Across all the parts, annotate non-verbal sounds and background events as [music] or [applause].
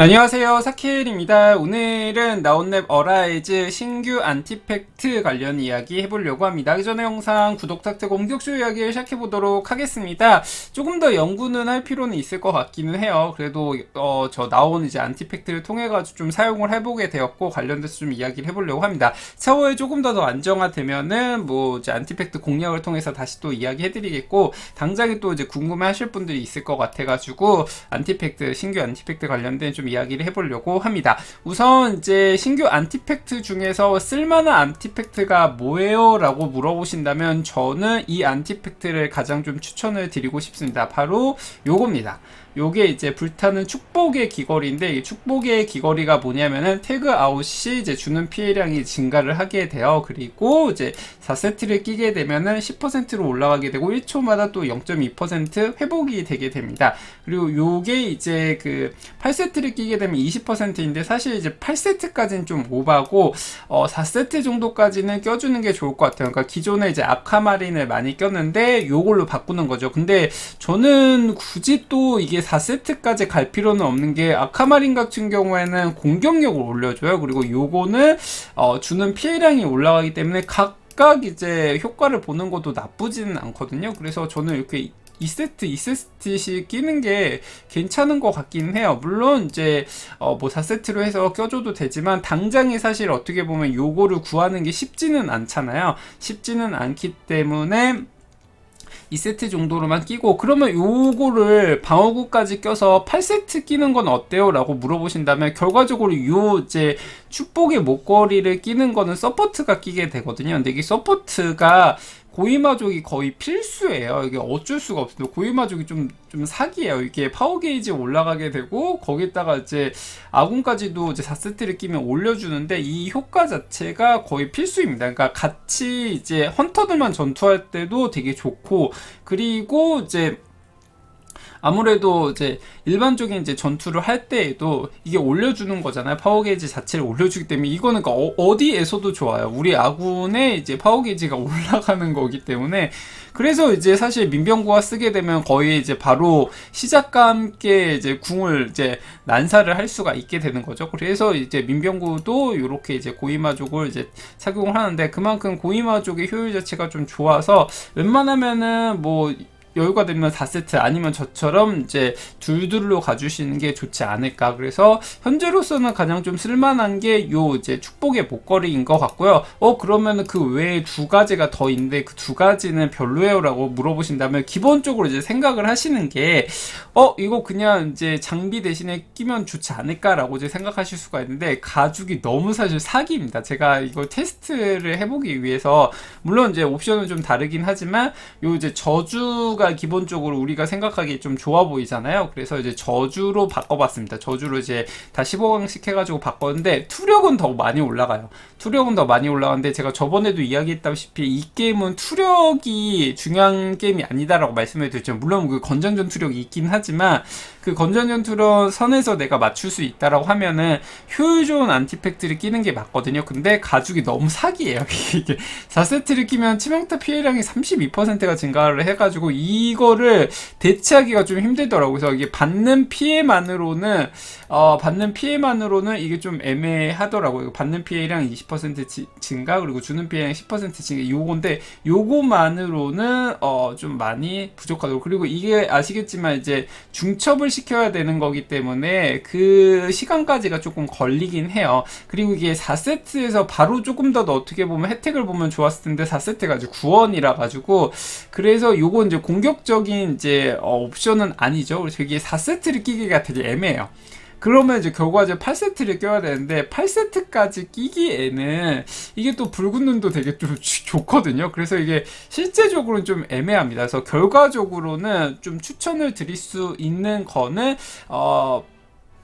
안녕하세요. 사케일입니다. 오늘은 나온랩 어라이즈 신규 안티팩트 관련 이야기 해보려고 합니다. 그 전에 영상 구독 탁트 공격쇼 이야기를 시작해보도록 하겠습니다. 조금 더 연구는 할 필요는 있을 것 같기는 해요. 그래도 어, 저 나온 이제 안티팩트를 통해 가지고 좀 사용을 해보게 되었고 관련돼서 좀 이야기를 해보려고 합니다. 차후에 조금 더 더 안정화되면은 뭐 이제 안티팩트 공략을 통해서 다시 또 이야기 해드리겠고 당장에 또 이제 궁금해 하실 분들이 있을 것 같아가지고 안티팩트 신규 안티팩트 관련된 좀 이야기를 해보려고 합니다. 우선 이제 신규 안티팩트 중에서 쓸만한 안티팩트가 뭐예요? 라고 물어보신다면 저는 이 안티팩트를 가장 좀 추천을 드리고 싶습니다. 바로 요겁니다. 요게 이제 불타는 축복의 귀걸이인데 이 축복의 귀걸이가 뭐냐면은 태그 아웃이 이제 주는 피해량이 증가를 하게 돼요. 그리고 이제 4세트를 끼게 되면은 10%로 올라가게 되고 1초마다 또 0.2% 회복이 되게 됩니다. 그리고 요게 이제 그 8세트를 끼게 되면 20%인데 사실 이제 8세트까지는 좀 오바고 어 4세트 정도까지는 껴주는 게 좋을 것 같아요. 그러니까 기존에 이제 아카마린을 많이 꼈는데 요걸로 바꾸는 거죠. 근데 저는 굳이 또 이게 4세트까지 갈 필요는 없는 게 아카마린 같은 경우에는 공격력을 올려줘요. 그리고 요거는 어 주는 피해량이 올라가기 때문에 각각 이제 효과를 보는 것도 나쁘지는 않거든요. 그래서 저는 이렇게 2세트, 2세트씩 끼는 게 괜찮은 것 같긴 해요. 물론 이제 어 뭐 4세트로 해서 껴줘도 되지만 당장에 사실 어떻게 보면 요거를 구하는 게 쉽지는 않잖아요. 쉽지는 않기 때문에 2세트 정도로만 끼고 그러면 요거를 방어구까지 껴서 8세트 끼는 건 어때요? 라고 물어보신다면 결과적으로 요 이제 축복의 목걸이를 끼는 거는 서포트가 끼게 되거든요. 근데 이게 서포트가 고위마족이 거의 필수예요. 이게 어쩔 수가 없어요. 고위마족이 좀, 좀 사기예요. 이게 파워 게이지 올라가게 되고, 거기다가 이제 아군까지도 이제 4세트를 끼면 올려주는데, 이 효과 자체가 거의 필수입니다. 그러니까 같이 이제 헌터들만 전투할 때도 되게 좋고, 그리고 이제 아무래도 이제 일반적인 이제 전투를 할 때에도 이게 올려주는 거잖아요. 파워 게이지 자체를 올려주기 때문에 이거는 그러니까 어, 디에서도 좋아요. 우리 아군의 이제 파워 게이지가 [laughs] 올라가는 거기 때문에 그래서 이제 사실 민병구가 쓰게 되면 거의 이제 바로 시작과 함께 이제 궁을 이제 난사를 할 수가 있게 되는 거죠. 그래서 이제 민병구도 이렇게 이제 고이마족을 이제 착용을 하는데 그만큼 고이마족의 효율 자체가 좀 좋아서 웬만하면은 뭐 여유가 되면 4세트 아니면 저처럼 이제 둘둘로 가주시는 게 좋지 않을까. 그래서 현재로서는 가장 좀 쓸만한 게 요 이제 축복의 목걸이인 것 같고요. 어 그러면 그 외에 두 가지가 더 있는데 그 두 가지는 별로예요 라고 물어보신다면 기본적으로 이제 생각을 하시는 게 어 이거 그냥 이제 장비 대신에 끼면 좋지 않을까라고 이제 생각하실 수가 있는데 가죽이 너무 사실 사기입니다. 제가 이거 테스트를 해보기 위해서 물론 이제 옵션은 좀 다르긴 하지만 요 이제 저주 가 기본적으로 우리가 생각하기에 좀 좋아 보이잖아요. 그래서 이제 저주로 바꿔봤습니다. 저주로 이제 다 15강씩 해가지고 바꿨는데 투력은 더 많이 올라가요. 투력은 더 많이 올라가는데 제가 저번에도 이야기했다시피 이 게임은 투력이 중요한 게임이 아니다라고 말씀을 드렸죠. 물론 그 건전전 투력이 있긴 하지만 그 건전전 투력 선에서 내가 맞출 수 있다라고 하면은 효율 좋은 안티팩트를 끼는 게 맞거든요. 근데 가죽이 너무 사기예요. [laughs] 이게 4세트를 끼면 치명타 피해량이 32%가 증가를 해가지고 이거를 대체하기가 좀 힘들더라고요. 그래서 이게 받는 피해만으로는 어, 받는 피해만으로는 이게 좀 애매하더라고요. 받는 피해량 20% 지, 증가 그리고 주는 피해량 10% 증가 요건데 요거만으로는 어, 좀 많이 부족하더라고요. 그리고 이게 아시겠지만 이제 중첩을 시켜야 되는 거기 때문에 그 시간까지가 조금 걸리긴 해요. 그리고 이게 4세트에서 바로 조금 더 어떻게 보면 혜택을 보면 좋았을 텐데 4세트가 아주 9원이라 가지고 그래서 요거 이제 공격적인 이제 어, 옵션은 아니죠. 그래서 이게 4세트를 끼기가 되게 애매해요. 그러면 이제 결과적으로 8세트를 껴야 되는데 8세트까지 끼기에는 이게 또 붉은 눈도 되게 좀 좋거든요. 그래서 이게 실제적으로는 좀 애매합니다. 그래서 결과적으로는 좀 추천을 드릴 수 있는 거는 어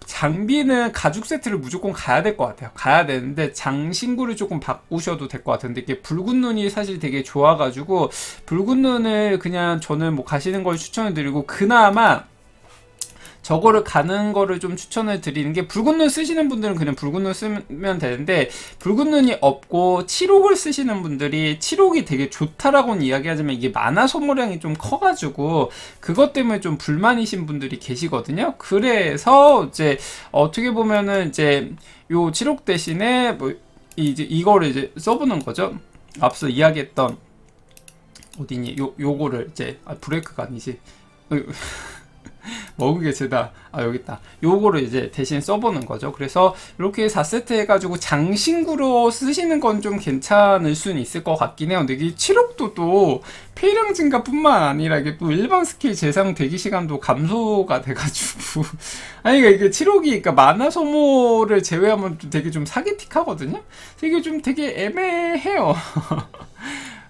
장비는 가죽 세트를 무조건 가야 될 것 같아요. 가야 되는데 장신구를 조금 바꾸셔도 될 것 같은데 이게 붉은 눈이 사실 되게 좋아가지고 붉은 눈을 그냥 저는 뭐 가시는 걸 추천을 드리고 그나마 저거를 가는 거를 좀 추천을 드리는 게 붉은 눈 쓰시는 분들은 그냥 붉은 눈 쓰면 되는데 붉은 눈이 없고 칠옥을 쓰시는 분들이 칠옥이 되게 좋다라고는 이야기하지만 이게 만화 소모량이 좀 커가지고 그것 때문에 좀 불만이신 분들이 계시거든요. 그래서 이제 어떻게 보면은 이제 요 칠옥 대신에 뭐 이제 이거를 이제 써보는 거죠. 앞서 이야기했던 어디니 요 요거를 이제 아 브레이크가 아니지. 먹은 게 죄다. 아, 여기 있다. 요거를 이제 대신 써보는 거죠. 그래서 이렇게 4세트 해가지고 장신구로 쓰시는 건 좀 괜찮을 수는 있을 것 같긴 해요. 근데 이게 7억도 또 폐량 증가 뿐만 아니라 이게 또 일반 스킬 재상 대기 시간도 감소가 돼가지고. [laughs] 아니, 그러니까 이게 7억이, 그러니까 만화 소모를 제외하면 좀 되게 좀 사기틱하거든요? 이게 좀 되게 애매해요. [laughs]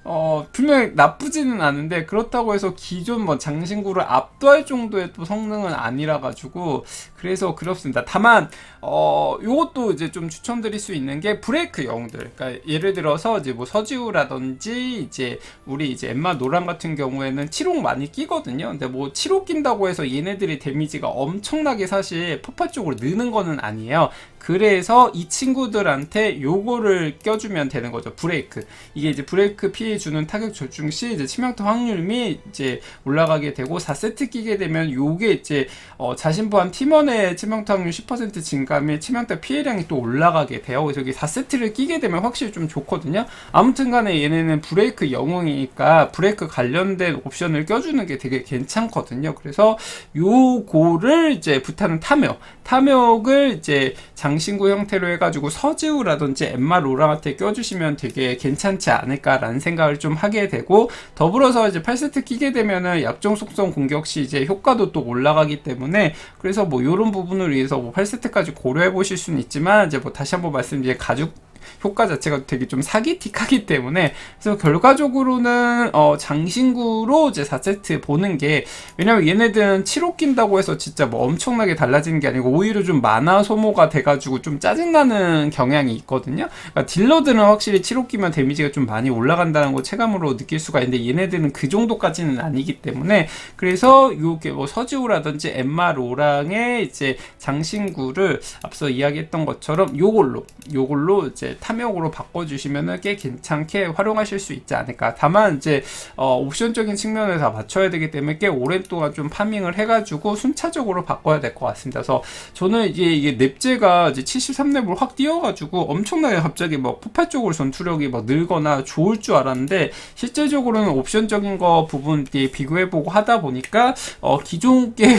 어, 분명히 나쁘지는 않은데, 그렇다고 해서 기존 뭐 장신구를 압도할 정도의 또 성능은 아니라 가지고, 그래서 그렇습니다. 다만, 어, 요것도 이제 좀 추천드릴 수 있는 게 브레이크 영웅들. 그러니까 예를 들어서 이제 뭐 서지우라든지, 이제 우리 이제 엠마 노랑 같은 경우에는 7옥 많이 끼거든요. 근데 뭐 7옥 낀다고 해서 얘네들이 데미지가 엄청나게 사실 퍼파 쪽으로 느는 거는 아니에요. 그래서 이 친구들한테 요거를 껴주면 되는 거죠. 브레이크. 이게 이제 브레이크 피해 주는 타격 조중 시 이제 치명타 확률이 이제 올라가게 되고 4세트 끼게 되면 요게 이제 어 자신 포함 팀원의 치명타 확률 10% 증가 및 치명타 피해량이 또 올라가게 돼요. 그래서 여기 4세트를 끼게 되면 확실히 좀 좋거든요. 아무튼 간에 얘네는 브레이크 영웅이니까 브레이크 관련된 옵션을 껴주는 게 되게 괜찮거든요. 그래서 요거를 이제 부타는 탐욕, 탐욕을 이제 장 신구 형태로 해가지고 서지우라든지 엠마 로랑한테 껴주시면 되게 괜찮지 않을까라는 생각을 좀 하게 되고 더불어서 이제 8세트 끼게 되면은 약종 속성 공격 시 이제 효과도 또 올라가기 때문에 그래서 뭐 이런 부분을 위해서 뭐 8세트까지 고려해 보실 수는 있지만 이제 뭐 다시 한번 말씀드리면 가죽 효과 자체가 되게 좀 사기틱하기 때문에 그래서 결과적으로는 어 장신구로 이제 4세트 보는 게 왜냐면 얘네들은 7호 낀다고 해서 진짜 뭐 엄청나게 달라지는 게 아니고 오히려 좀 만화 소모가 돼가지고 좀 짜증나는 경향이 있거든요. 그러니까 딜러들은 확실히 7호 끼면 데미지가 좀 많이 올라간다는 거 체감으로 느낄 수가 있는데 얘네들은 그 정도까지는 아니기 때문에 그래서 요게 뭐 서지우라든지 엠마 로랑의 이제 장신구를 앞서 이야기했던 것처럼 요걸로 요걸로 이제 탐욕으로 바꿔주시면은 꽤 괜찮게 활용하실 수 있지 않을까. 다만 이제 어, 옵션적인 측면에서 맞춰야 되기 때문에 꽤 오랜 동안 좀 파밍을 해가지고 순차적으로 바꿔야 될 것 같습니다. 그래서 저는 이게 이게 넵제가 이제 73렙을 확 뛰어가지고 엄청나게 갑자기 뭐 폭발 쪽으로 전투력이 막 늘거나 좋을 줄 알았는데 실제적으로는 옵션적인 거 부분 비교해보고 하다 보니까 어, 기존 게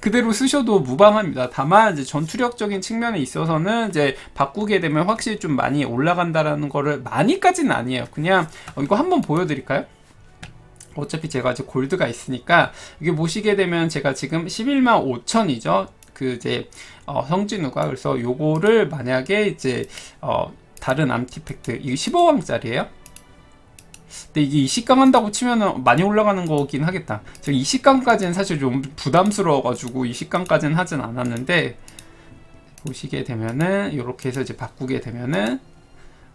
그대로 쓰셔도 무방합니다. 다만 이제 전투력적인 측면에 있어서는 이제 바꾸게 되면 확실히 좀 많이 올라간다라는 거를 많이까지는 아니에요. 그냥 어, 이거 한번 보여드릴까요? 어차피 제가 이제 골드가 있으니까 이게 보시게 되면 제가 지금 11만 5천이죠. 그 이제 어, 성진우가 그래서 요거를 만약에 이제 어, 다른 암티팩트 이게 15강짜리예요. 근데 이게 20강 한다고 치면은 많이 올라가는 거긴 하겠다. 제가 20강까지는 사실 좀 부담스러워가지고 20강까지는 하진 않았는데 보시게 되면은 이렇게 해서 이제 바꾸게 되면은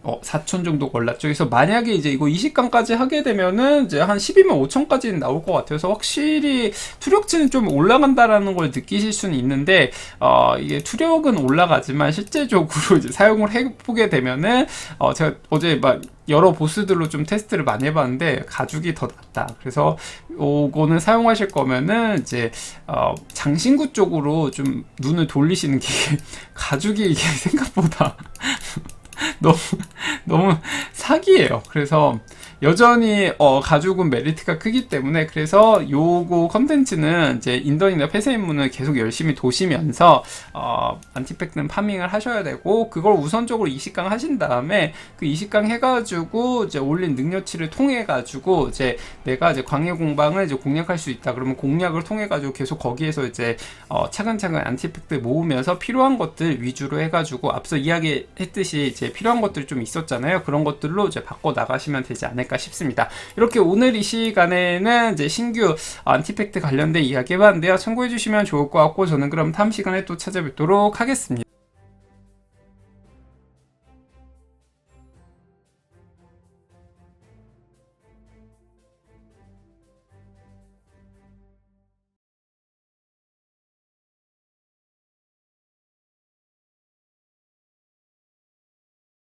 어, 4천 정도 올랐죠. 그래서 만약에 이제 이거 20강까지 하게 되면은 이제 한 12만 5천까지는 나올 것 같아서 확실히 투력치는 좀 올라간다라는 걸 느끼실 수는 있는데, 어, 이게 투력은 올라가지만 실제적으로 [laughs] 이제 사용을 해보게 되면은, 어, 제가 어제 막 여러 보스들로 좀 테스트를 많이 해봤는데 가죽이 더 낫다. 그래서 요거는 사용하실 거면은 이제 어 장신구 쪽으로 좀 눈을 돌리시는 게 [laughs] 가죽이 이게 생각보다 너무 너무 사기예요. 그래서 여전히 어, 가죽은 메리트가 크기 때문에 그래서 요거 컨텐츠는 이제 인던이나 폐쇄 임무는 계속 열심히 도시면서 어, 안티팩트는 파밍을 하셔야 되고 그걸 우선적으로 20강 하신 다음에 그 20강 해가지고 이제 올린 능력치를 통해 가지고 이제 내가 이제 광해 공방을 이제 공략할 수 있다 그러면 공략을 통해 가지고 계속 거기에서 이제 어, 차근차근 안티팩트 모으면서 필요한 것들 위주로 해가지고 앞서 이야기했듯이 이제 필요한 것들 좀 있었잖아요 그런 것들로 이제 바꿔 나가시면 되지 않을까. 않을까 싶습니다. 이렇게 오늘 이 시간에는 이제 신규 안티팩트 관련된 이야기 해봤는데요. 참고해 주시면 좋을 것 같고 저는 그럼 다음 시간에 또 찾아뵙도록 하겠습니다.